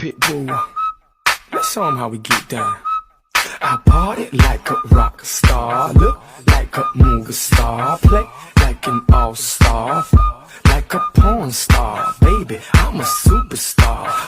Pitbull. Let's show 'em how we get down. I party like a rock star. Look like a movie star. Play like an all star. Like a porn star. Baby, I'm a superstar.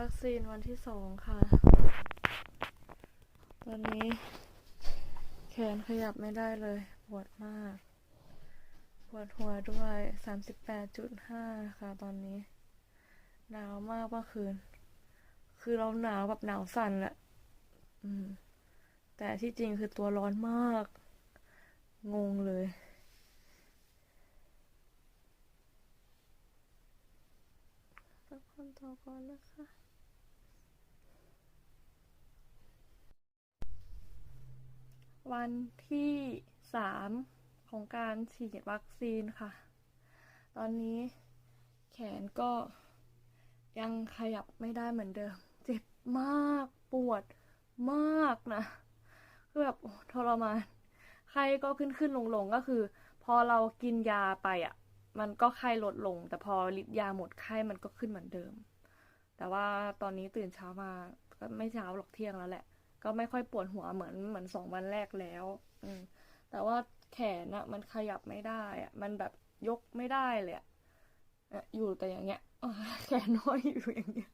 วัคซีนวันที่สองค่ะ ตอนนี้ แขนขยับไม่ได้เลย ปวดมาก ปวดหัวด้วยสามสิบแปดจุดห้าค่ะตอนนี้ หนาวมากเมื่อคืน คือเราหนาวแบบหนาวสั่นแหละอืมแต่ที่จริงคือตัวร้อนมาก งงเลย พักผ่อน ต่อก่อนนะคะวันที่สามของการฉีดวัคซีนค่ะ ตอนนี้แขนก็ยังขยับไม่ได้เหมือนเดิม เจ็บมากปวดมากนะ คือแบบทรมาน ไข้ก็ขึ้นขึ้นลงลงก็คือ พอเรากินยาไปอะ มันก็ไข้ลดลง แต่พอฤทธิ์ยาหมดไข้มันก็ขึ้นเหมือนเดิม แต่ว่าตอนนี้ตื่นเช้ามาก็ไม่เช้าหรอกเที่ยงแล้วแหละ ก็ไม่ค่อยปวดหัวเหมือนเหมือนสองวันแรกแล้ว อืม แต่ว่าแขนอะมันขยับไม่ได้อะมันแบบยกไม่ได้เลยอะอยู่แต่อย่างเงี้ยแขนน้อยอยู่อย่างเงี้ย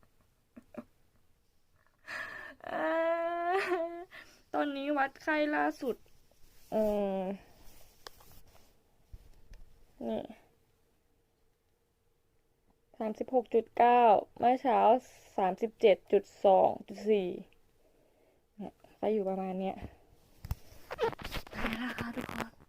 ตอนนี้วัดไข้ล่าสุดเออนี่ สามสิบหกจุดเก้าเมื่อเช้าสามสิบเจ็ดจุดสองจุดสี่เนี่ยก็อยู่ประมาณเนี้ยไปแล้วค่ะทุกคน